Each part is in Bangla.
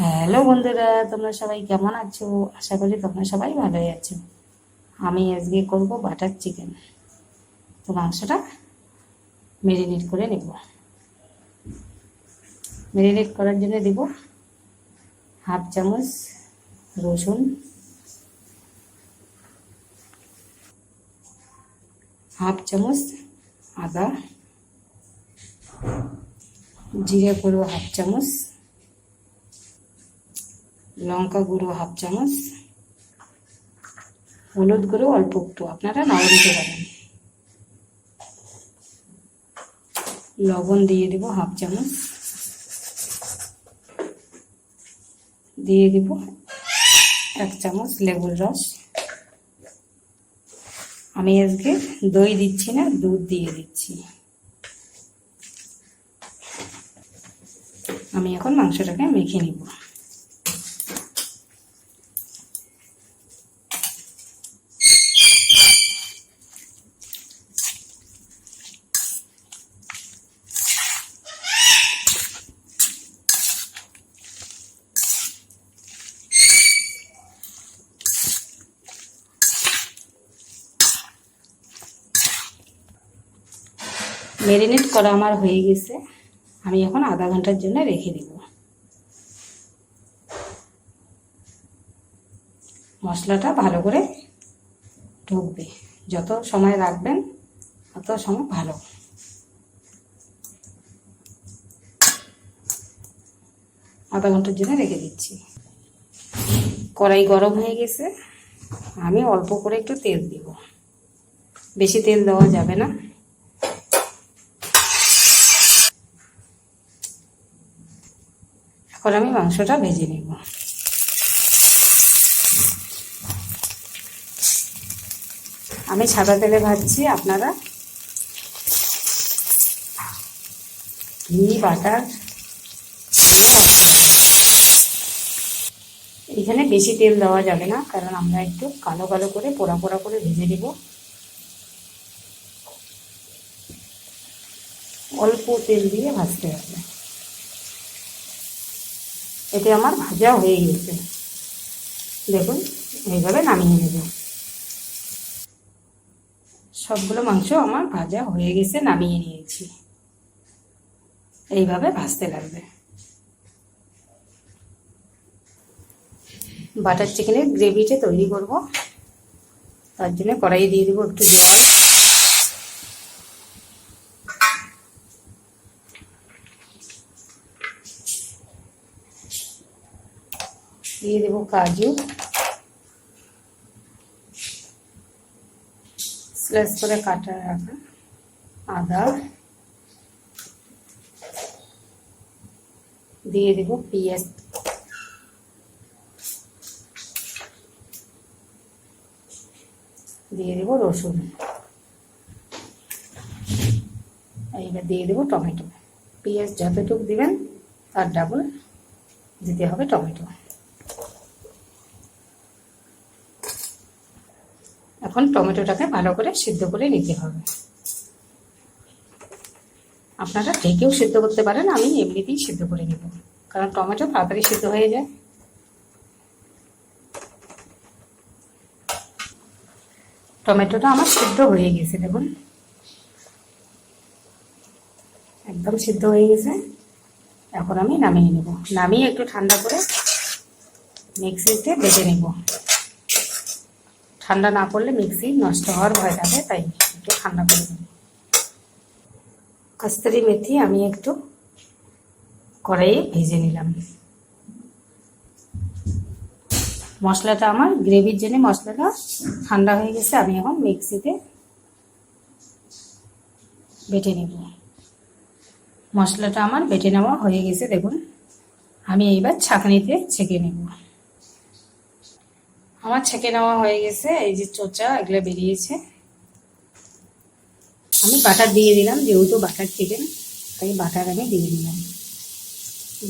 হ্যালো বন্ধুরা, তোমরা সবাই কেমন আছো? আশা করি তোমরা সবাই ভালোই আছো। আমি আজকে করব বাটার চিকেন। তো মাংসটা মেরিনেট করে নেব। মেরিনেট করার জন্য দেব হাফ চামচ রসুন। হাফ চামচ আদা। জিরে গুঁড়ো হাফ চামচ লঙ্কা গুঁড়ো হাফ চামচ, হলুদ গুঁড়ো অল্প একটু। আপনারা নাও দিতে পারেন। লবণ দিয়ে দেব হাফ চামচ। দিয়ে দেব এক চামচ লেবুর রস। আমি আজকে দই দিচ্ছি না, দুধ দিয়ে দিচ্ছি। আমি এখন মাংসটাকে মেখে নিব। ম্যারিনেট করা আমার হয়ে গেছে। আমি এখন আধা ঘণ্টার জন্য রেখে দিব। মশলাটা ভালো করে ঢুকবে। যত সময় রাখবেন, তত সময় ভালো। আধা ঘণ্টার জন্য রেখে দিচ্ছি। কড়াই গরম হয়ে গেছে। আমি অল্প করে একটু তেল দিব। বেশি তেল দেওয়া যাবে না। এখন আমি মাংসটা ভেজে নেব। আমি সাদা তেলে ভাজছি, আপনারা ঘি, বাটার এখানে বেশি তেল দেওয়া যাবে না, কারণ আমরা একটু কালো কালো করে, পোড়া পোড়া করে ভেজে নেব। অল্প তেল দিয়ে ভাজতে হবে। এতে আমার ভাজা হয়ে গেছে দেখুন, এইভাবে নামিয়ে নেব। সবগুলো মাংস আমার ভাজা হয়ে গেছে, নামিয়ে নিয়েছি। এইভাবে ভাজতে লাগবে। বাটার চিকেনের গ্রেভিটা তৈরি করব। তার জন্য কড়াই দিয়ে দেবো একটু জল। দিয়ে দেবো কাজু। স্লাইস করে কাটা রাখা আদা। দিয়ে দেবো পেঁয়াজ। দিয়ে দেবো রসুন। এইবার দিয়ে দেবো টমেটো। পেঁয়াজ যতটুকু দিবেন, তার ডাবল দিতে হবে টমেটো। এখন টমেটোটাকে ভালো করে সিদ্ধ করে নিতে হবে। আপনারা ঢেকেও সিদ্ধ করতে পারেন, আমি এমনিতেই সিদ্ধ করে নেব। কারণ টমেটো তাড়াতাড়ি সিদ্ধ হয়ে যায়। টমেটোটা আমার সিদ্ধ হয়ে গেছে, দেখুন। একদম সিদ্ধ হয়ে গেছে। এখন আমি নামিয়ে নেব। নামিয়ে একটু ঠান্ডা করে মিক্সিতে বেটে নেব। ঠান্ডা না করলে মিক্সি নষ্ট হওয়ার ভয় থাকে, তাই একটু ঠান্ডা করে নেব কাস্তারি মেথি আমি একটু কড়াইয়ে ভেজে নিলাম। মশলাটা আমার গ্রেভির জন্য মশলাটা ঠান্ডা হয়ে গেছে, আমি এখন মিক্সিতে বেটে নেব। মশলাটা আমার বেটে নেওয়া হয়ে গেছে, দেখুন। আমি এইবার ছাঁকনিতে ছেঁকে নেব। আমার ছেঁকে নেওয়া হয়ে গেছে, এই যে চোচা, এগুলো বেরিয়েছে। আমি বাটার দিয়ে দিলাম, যেহেতু বাটার চিকেন তাই বাটার আমি দিয়ে দিলাম।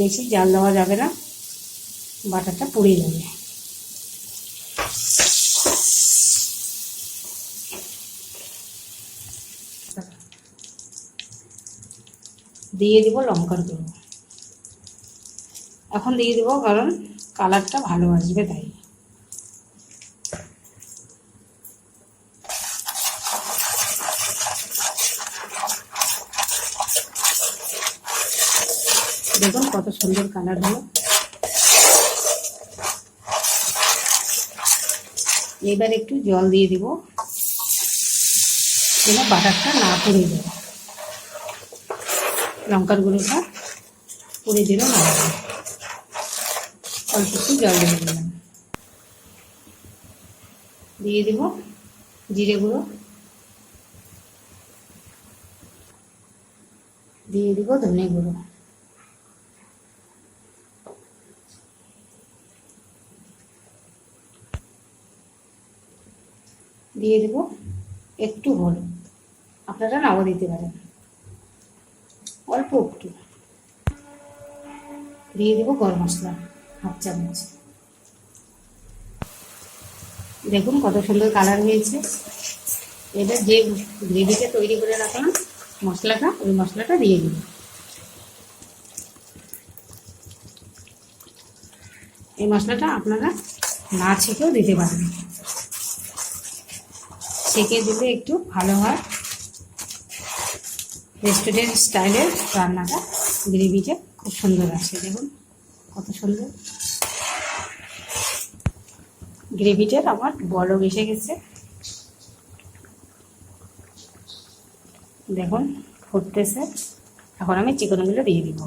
বেশি জাল দেওয়া যাবে না, বাটারটা পুড়ে যাবে। দিয়ে দিব লঙ্কার গুঁড়ো। এখন দিয়ে দেবো কারণ কালারটা ভালো আসবে তাই দেখুন কত সুন্দর কালার হলো। এবার একটু জল দিয়ে দিব। এবার বাটারটা না পুড়ে দেবো লঙ্কার গুঁড়োটা পুড়ে দিল না অল্প একটু জল দিয়ে দিলাম। দিয়ে দিব জিরে গুঁড়ো। দিয়ে দিব ধনে গুঁড়ো। দিয়ে দেব একটু হলুদ। আপনারা নাও দিতে পারেন। অল্প একটু। দিয়ে দেবো গরম মশলা, হাফ চামচ। দেখুন কত সুন্দর কালার হয়েছে। এবার যে গ্রেভিটা তৈরি করে রাখলাম, মশলাটা, ওই মশলাটা দিয়ে দিন এই মশলাটা আপনারা না ছেঁকেও দিতে পারেন। ছেঁকে দিলে একটু ভালো হয়। রেস্টুরেন্ট স্টাইলের রান্নাটা গ্রেভিটা খুব সুন্দর আছে, দেখুন কত সুন্দর। গ্রেভিটার আমার বড় এসে গেছে। দেখুন ফুটতেছে। এখন আমি চিকেনগুলো দিয়ে দিব।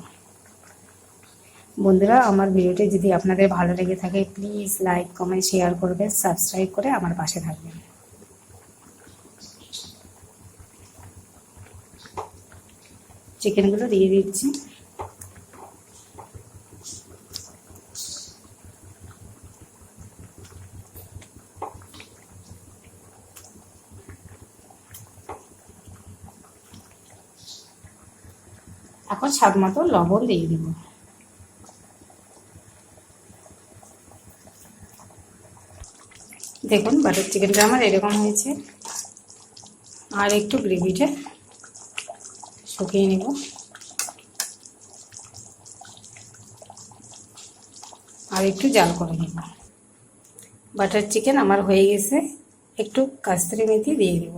বন্ধুরা, আমার ভিডিওটি যদি আপনাদের ভালো লেগে থাকে প্লিজ লাইক কমেন্ট শেয়ার করবেন সাবস্ক্রাইব করে আমার পাশে থাকবেন। চিকেনগুলো দিয়ে দিচ্ছি। এখন স্বাদ মতো লবণ দিয়ে দিব। দেখুন বাটার চিকেনটা আমার এরকম হয়েছে। আর একটু গ্রেভিটা শুকিয়ে নেব। আর একটু জাল করে নেব। বাটার চিকেন আমার হয়ে গেছে। একটু কাস্তুরি মেথি দিয়ে দেব।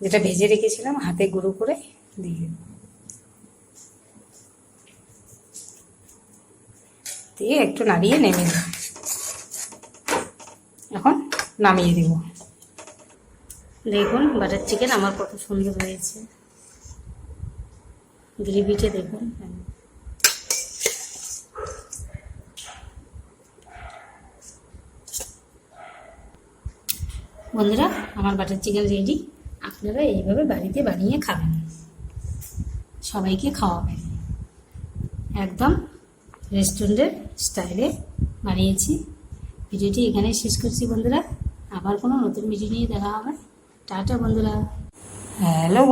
যেটা ভেজে রেখেছিলাম, হাতে গুঁড়ো করে দিয়ে দেব। দিয়ে একটু নাড়িয়ে নেমে দেব এখন নামিয়ে দেব। দেখুন, বাটার চিকেন আমার কত সুন্দর হয়েছে। গ্রেভিটা দেখুন। বন্ধুরা, আমার বাটার চিকেন রেডি আপনারা এইভাবে বাড়িতে বানিয়ে খাবেন। সবাইকে খাওয়াবেন। একদম রেস্টুরেন্টের স্টাইলে বানিয়েছি। ভিডিওটি এখানে শেষ করছি বন্ধুরা। আবার কোনো নতুন ভিডিও নিয়ে দেখা হবে। টাটা বন্ধুরা। হ্যালো